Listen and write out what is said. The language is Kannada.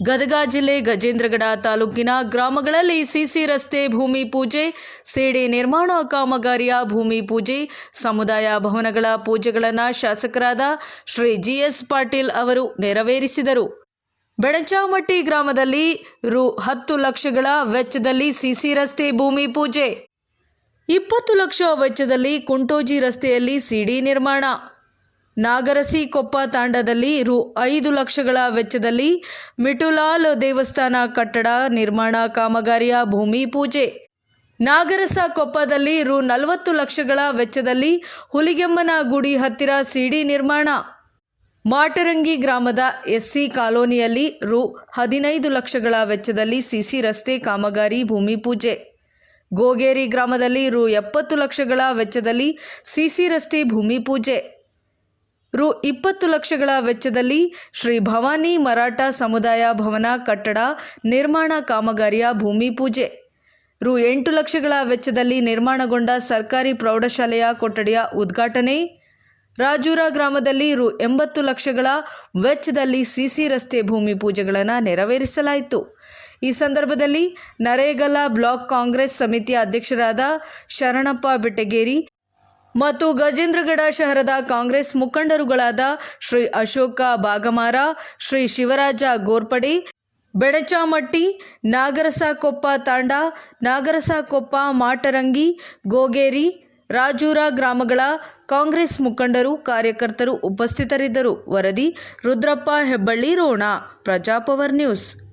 ಗದಗ ಜಿಲ್ಲೆ ಗಜೇಂದ್ರಗಡ ತಾಲೂಕಿನ ಗ್ರಾಮಗಳಲ್ಲಿ ಸಿಸಿ ರಸ್ತೆ, ಭೂಮಿ ಪೂಜೆ, ಸೇಡೆ ನಿರ್ಮಾಣ ಕಾಮಗಾರಿಯ ಭೂಮಿ ಪೂಜೆ, ಸಮುದಾಯ ಭವನಗಳ ಪೂಜೆಗಳನ್ನು ಶಾಸಕರಾದ ಶ್ರೀ ಜಿ ಎಸ್ ಪಾಟೀಲ್ ಅವರು ನೆರವೇರಿಸಿದರು. ಬೆಣಚಾಮಟ್ಟಿ ಗ್ರಾಮದಲ್ಲಿ ರು ಹತ್ತು ಲಕ್ಷಗಳ ವೆಚ್ಚದಲ್ಲಿ ಸಿಸಿ ರಸ್ತೆ, ಭೂಮಿ ಪೂಜೆ. ಇಪ್ಪತ್ತು ಲಕ್ಷ ವೆಚ್ಚದಲ್ಲಿ ಕುಂಟೋಜಿ ರಸ್ತೆಯಲ್ಲಿ ಸಿಡಿ ನಿರ್ಮಾಣ. ನಾಗರಸಿ ಕೊಪ್ಪ ತಾಂಡದಲ್ಲಿ ರು ಐದು ಲಕ್ಷಗಳ ವೆಚ್ಚದಲ್ಲಿ ಮಿಟುಲಾಲ್ ದೇವಸ್ಥಾನ ಕಟ್ಟಡ ನಿರ್ಮಾಣ ಕಾಮಗಾರಿಯ ಭೂಮಿ ಪೂಜೆ. ನಾಗರಸ ಕೊಪ್ಪದಲ್ಲಿ ರು ನಲವತ್ತು ಲಕ್ಷಗಳ ವೆಚ್ಚದಲ್ಲಿ ಹುಲಿಗೆಮ್ಮನ ಗುಡಿ ಹತ್ತಿರ ಸಿಡಿ ನಿರ್ಮಾಣ. ಮಾಟರಂಗಿ ಗ್ರಾಮದ ಎಸ್ಸಿ ಕಾಲೋನಿಯಲ್ಲಿ ರು ಹದಿನೈದು ಲಕ್ಷಗಳ ವೆಚ್ಚದಲ್ಲಿ ಸಿಸಿ ರಸ್ತೆ ಕಾಮಗಾರಿ ಭೂಮಿ ಪೂಜೆ. ಗೋಗೇರಿ ಗ್ರಾಮದಲ್ಲಿ ರು ಎಪ್ಪತ್ತು ಲಕ್ಷಗಳ ವೆಚ್ಚದಲ್ಲಿ ಸಿಸಿ ರಸ್ತೆ ಭೂಮಿ ಪೂಜೆ. ರು ಇಪ್ಪತ್ತು ಲಕ್ಷಗಳ ವೆಚ್ಚದಲ್ಲಿ ಶ್ರೀ ಭವಾನಿ ಮರಾಠ ಸಮುದಾಯ ಭವನ ಕಟ್ಟಡ ನಿರ್ಮಾಣ ಕಾಮಗಾರಿಯ ಭೂಮಿ ಪೂಜೆ. ರು ಎಂಟು ಲಕ್ಷಗಳ ವೆಚ್ಚದಲ್ಲಿ ನಿರ್ಮಾಣಗೊಂಡ ಸರ್ಕಾರಿ ಪ್ರೌಢಶಾಲೆಯ ಕೊಠಡಿಯ ಉದ್ಘಾಟನೆ. ರಾಜೂರ ಗ್ರಾಮದಲ್ಲಿ ರು ಎಂಬತ್ತು ಲಕ್ಷಗಳ ವೆಚ್ಚದಲ್ಲಿ ಸಿಸಿ ರಸ್ತೆ ಭೂಮಿ ಪೂಜೆಗಳನ್ನು ನೆರವೇರಿಸಲಾಯಿತು. ಈ ಸಂದರ್ಭದಲ್ಲಿ ನರೇಗಲ ಬ್ಲಾಕ್ ಕಾಂಗ್ರೆಸ್ ಸಮಿತಿಯ ಅಧ್ಯಕ್ಷರಾದ ಶರಣಪ್ಪ ಬೆಟ್ಟಗೇರಿ ಮತ್ತು ಗಜೇಂದ್ರಗಡ ಶಹರದ ಕಾಂಗ್ರೆಸ್ ಮುಖಂಡರುಗಳಾದ ಶ್ರೀ ಅಶೋಕ ಬಾಗಮಾರ, ಶ್ರೀ ಶಿವರಾಜ ಗೋರ್ಪಡಿ ಬೆಡಚಾಮಟ್ಟಿ ನಾಗರಸಕೊಪ್ಪ ತಾಂಡ, ನಾಗರಸಕೊಪ್ಪ ಮಾಟರಂಗಿ, ಗೋಗೇರಿ, ರಾಜೂರ ಗ್ರಾಮಗಳ ಕಾಂಗ್ರೆಸ್ ಮುಖಂಡರು, ಕಾರ್ಯಕರ್ತರು ಉಪಸ್ಥಿತರಿದ್ದರು. ವರದಿ ರುದ್ರಪ್ಪ ಹೆಬ್ಬಳ್ಳಿ ರೋಣ, ಪ್ರಜಾಪವರ್ ನ್ಯೂಸ್.